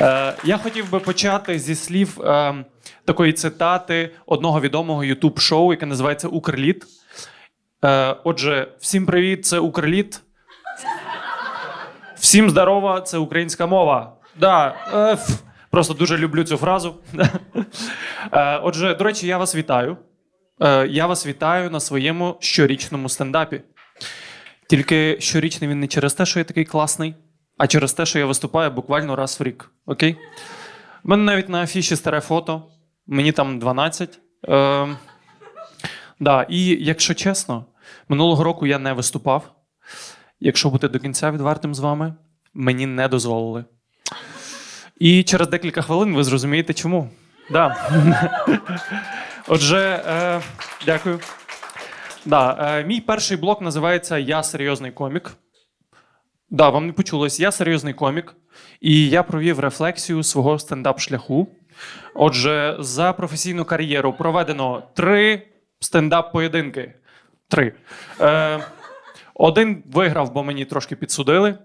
Е, я хотів би почати зі слів е, такої цитати одного відомого ютуб-шоу, яке називається Укрліт. Е, отже, всім привіт, це Укрліт. Всім здорова, це українська мова. Да, просто дуже люблю цю фразу. Отже, до речі, я вас вітаю. Я вас вітаю на своєму щорічному стендапі. Тільки щорічний він не через те, що я такий класний, а через те, що я виступаю буквально раз в рік. Окей? У мене навіть на афіші старе фото, мені там 12. Е, да, і якщо чесно, минулого року я не виступав. Якщо бути до кінця відвертим з вами, мені не дозволили. І через декілька хвилин ви зрозумієте, чому. Да. Отже, е, дякую. Да, е, мій перший блок називається Я серйозний комік. Да, вам не почулось, я серйозний комік, і я провів рефлексію свого стендап-шляху. Отже, за професійну кар'єру проведено три стендап-поєдинки. Три. Е, один виграв, бо мені трошки підсудили.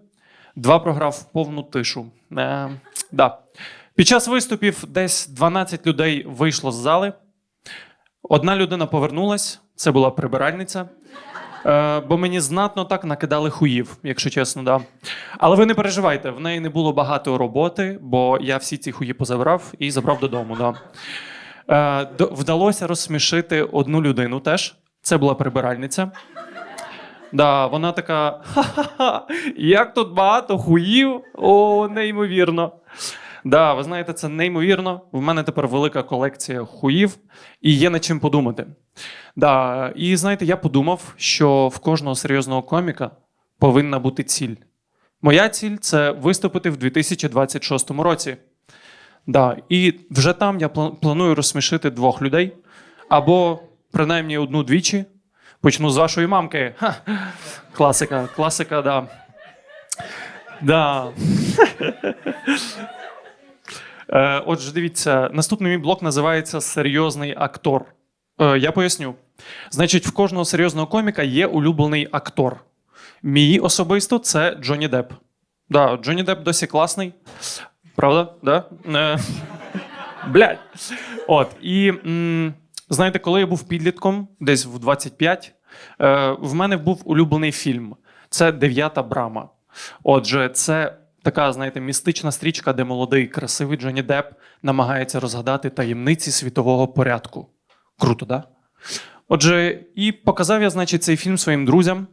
Два програв повну тишу. Е, да. Під час виступів десь 12 людей вийшло з зали. Одна людина повернулась, це була прибиральниця. Е, бо мені знатно так накидали хуїв, якщо чесно, да. Але ви не переживайте, в неї не було багато роботи, бо я всі ці хуї позабрав і забрав додому. Да. Е, вдалося розсмішити одну людину теж. Це була прибиральниця. Да, вона така: ха-ха-ха, як тут багато хуїв! О, неймовірно. Да, ви знаєте, це неймовірно. В мене тепер велика колекція хуїв, і є над чим подумати. Да, і знаєте, я подумав, що в кожного серйозного коміка повинна бути ціль. Моя ціль це виступити в 2026 році. Да, і вже там я планую розсмішити двох людей, або принаймні одну-двічі. Почну з вашої мамки. Ха. Класика, класика, да. Да. Е, Отже, дивіться, наступний мій блок називається Серйозний актор. Е, Я поясню. Значить, в кожного серйозного коміка є улюблений актор. Мій особисто це Джонні Депп. Да, Джонні Депп досі класний. Правда? Да? Е, Блядь. От. І знаєте, коли я був підлітком, десь в 25, е, в мене був улюблений фільм. Це Дев'ята брама. Отже, це така, знаєте, містична стрічка, де молодий, красивий Джонні Депп намагається розгадати таємниці світового порядку. Круто, да? Отже, і показав я, значить, цей фільм своїм друзям.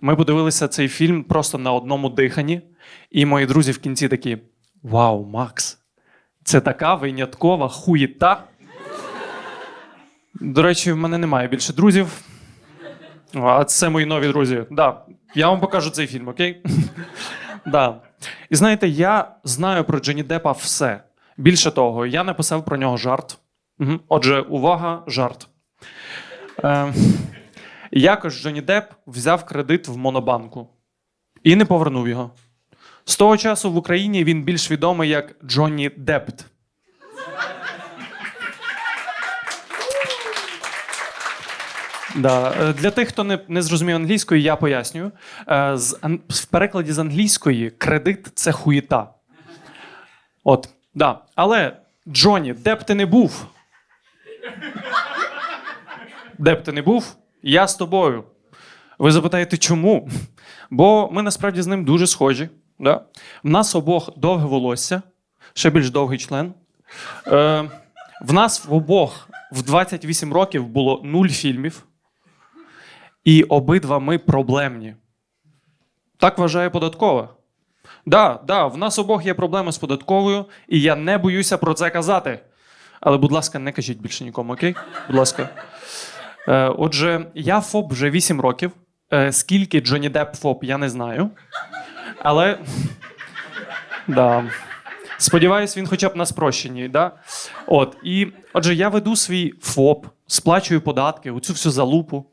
Ми подивилися цей фільм просто на одному диханні. І мої друзі в кінці такі: Вау, Макс! Це така виняткова хуєта. До речі, в мене немає більше друзів. А це мої нові друзі. Да, я вам покажу цей фільм, окей? да. І знаєте, я знаю про Джені Деппа все. Більше того, я написав про нього жарт. Угу. Отже, увага, жарт. Е, якось Джоні Депп взяв кредит в Монобанку і не повернув його. З того часу в Україні він більш відомий як Джонні Депт. Да. е, Для тих, хто не, не зрозумів англійської, я пояснюю. Е, З, в перекладі з англійської кредит це хуєта. От, да. Але Джонні, де б ти не був? Де б ти не був, я з тобою. Ви запитаєте, чому? Бо ми насправді з ним дуже схожі. Да? В нас обох довге волосся, ще більш довгий член. Е, в нас в обох в 28 років було нуль фільмів, і обидва ми проблемні. Так вважає податкова. Да, да, в нас обох є проблеми з податковою, і я не боюся про це казати. Але, будь ласка, не кажіть більше нікому, окей? Будь ласка. Е, отже, я ФОП вже 8 років. Е, скільки Джонні Депп ФОП, я не знаю. Але. Да. Сподіваюсь, він хоча б на спрощенні. Да? От, і, отже, я веду свій ФОП, сплачую податки, оцю всю залупу.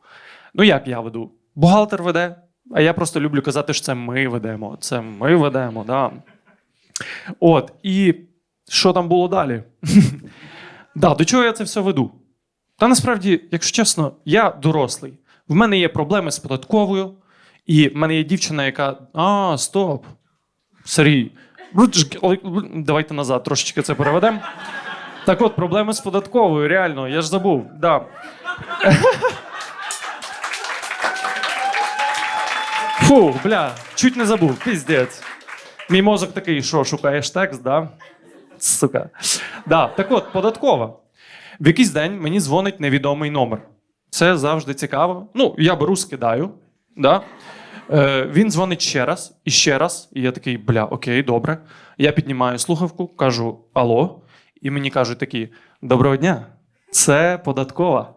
Ну, як я веду? Бухгалтер веде, а я просто люблю казати, що це ми ведемо. Це ми ведемо, да. От, і що там було далі? да, до чого я це все веду? Та насправді, якщо чесно, я дорослий. В мене є проблеми з податковою, і в мене є дівчина, яка. А, стоп. Сергій, Давайте назад трошечки це переведемо. Так от, проблеми з податковою, реально, я ж забув. Да. Фу, бля, чуть не забув, піздець. Мій мозок такий, що шукаєш текст, да? Сука. Да, так от, податкова. В якийсь день мені дзвонить невідомий номер. Це завжди цікаво. Ну, я беру, скидаю. Да? Е, він дзвонить ще раз і ще раз. І я такий, бля, окей, добре. Я піднімаю слухавку, кажу алло. І мені кажуть такі: Доброго дня, це податкова.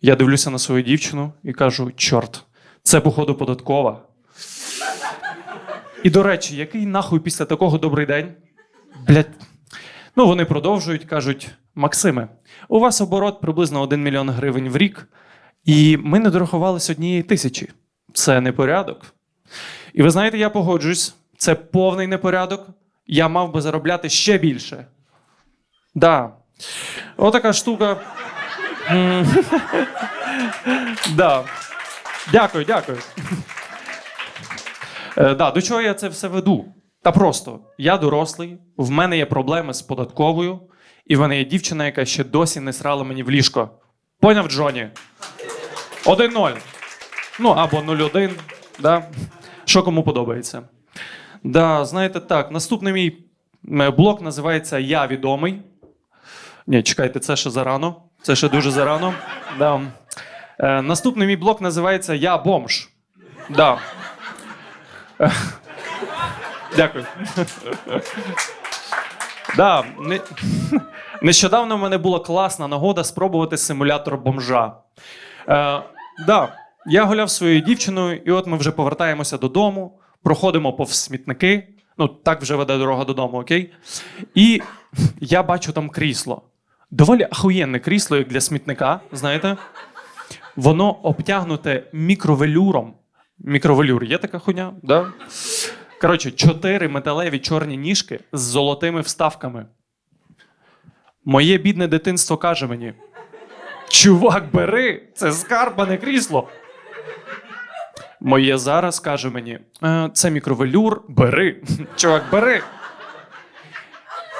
Я дивлюся на свою дівчину і кажу: чорт, це, походу, податкова. І до речі, який нахуй після такого добрий день? Блять. Ну, вони продовжують, кажуть: Максиме, у вас оборот приблизно 1 мільйон гривень в рік, і ми не дорахувалися однієї тисячі. Це непорядок. І ви знаєте, я погоджуюсь, це повний непорядок. Я мав би заробляти ще більше. Да. Отака штука. Да. Дякую, дякую. Е, да, до чого я це все веду? Та просто я дорослий, в мене є проблеми з податковою, і в мене є дівчина, яка ще досі не срала мені в ліжко. Поняв, Джоні? 1-0. Ну, або 0-1. Да? Що кому подобається. Да, знаєте так, наступний мій е, блок називається Я відомий. Ні, чекайте, це ще зарано. Це ще дуже зарано. Да. Е, наступний мій блок називається Я бомж. Да. Е, Дякую. Да, не... Нещодавно в мене була класна нагода спробувати симулятор бомжа. Е, да, я гуляв своєю дівчиною, і от ми вже повертаємося додому, проходимо повз смітники. Ну, так вже веде дорога додому, окей? І я бачу там крісло. Доволі ахуєнне крісло, як для смітника, знаєте? Воно обтягнуте мікровелюром. Мікровелюр є така хуйня? Да? Коротше, чотири металеві чорні ніжки з золотими вставками. Моє бідне дитинство каже мені: Чувак, бери, це скарбане крісло. Моє зараз каже мені: «Е, це мікровелюр, бери. Чувак, бери.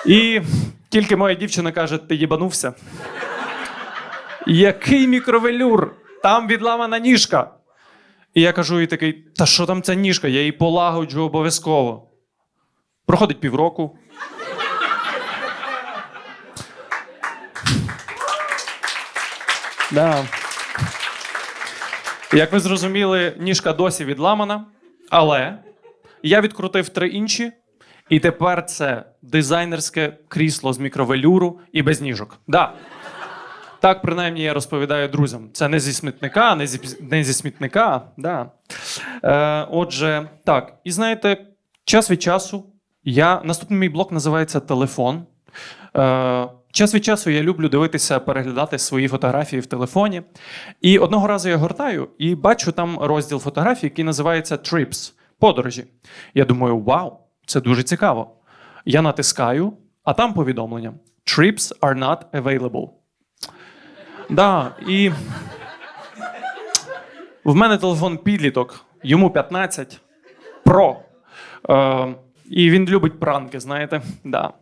І тільки моя дівчина каже: ти їбанувся. Який мікровелюр? Там відламана ніжка. І я кажу їй такий: та що там ця ніжка? Я її полагоджу обов'язково. Проходить півроку. Да. Як ви зрозуміли, ніжка досі відламана, але я відкрутив три інші, і тепер це дизайнерське крісло з мікровелюру і без ніжок. Да. Так, принаймні, я розповідаю друзям. Це не зі смітника, не зі, не зі смітника. Да. Е, отже, так. І знаєте, час від часу я. Наступний мій блок називається Телефон. Е, час від часу я люблю дивитися, переглядати свої фотографії в телефоні. І одного разу я гортаю і бачу там розділ фотографій, який називається Trips подорожі. Я думаю, вау, це дуже цікаво. Я натискаю, а там повідомлення: Trips are not available. Да, і в мене телефон підліток, йому 15 Pro. Е, і він любить пранки, знаєте? Да.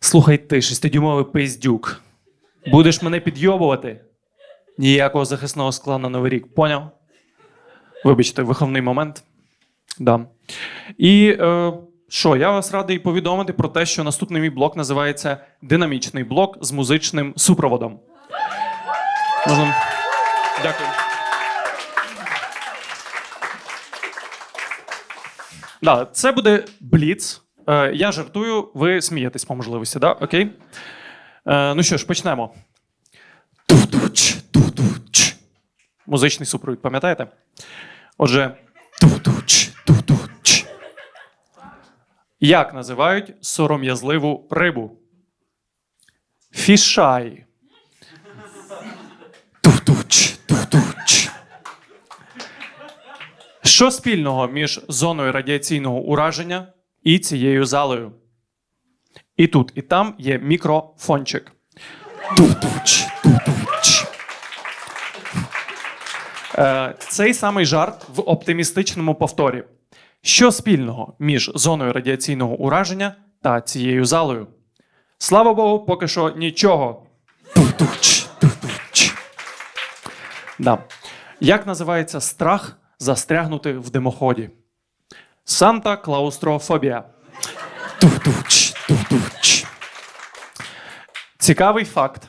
Слухай ти, шестидюймовий пиздюк. Будеш мене підйобувати? Ніякого захисного скла на новий рік. Поняв? Вибачте, виховний момент. Да. І е, що, я вас радий повідомити про те, що наступний мій блок називається Динамічний блок з музичним супроводом. Можна? Дякую. Да, це буде бліц. Е, я жартую, ви смієтесь по можливості, да? Окей? Е, ну що ж, почнемо. Ту-туч, ту-туч. Музичний супровід, пам'ятаєте? Отже, ту-туч, ту-туч. Як називають сором'язливу рибу? Фішай. Тух-туч. Що спільного між зоною радіаційного ураження і цією залою? І тут, і там є мікрофончик. Тух-туч. Е, Цей самий жарт в оптимістичному повторі. Що спільного між зоною радіаційного ураження та цією залою? Слава Богу, поки що нічого. Тух-туч. Да. Як називається страх застрягнути в димоході? Санта клаустрофобія. Тух-туч, тух-туч. Цікавий факт.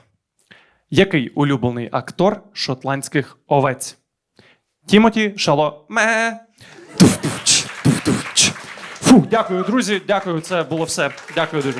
Який улюблений актор шотландських овець? Тімоті Шаломе. Тух-туч, тух-туч. Фу, дякую, друзі. Дякую, це було все. Дякую дуже.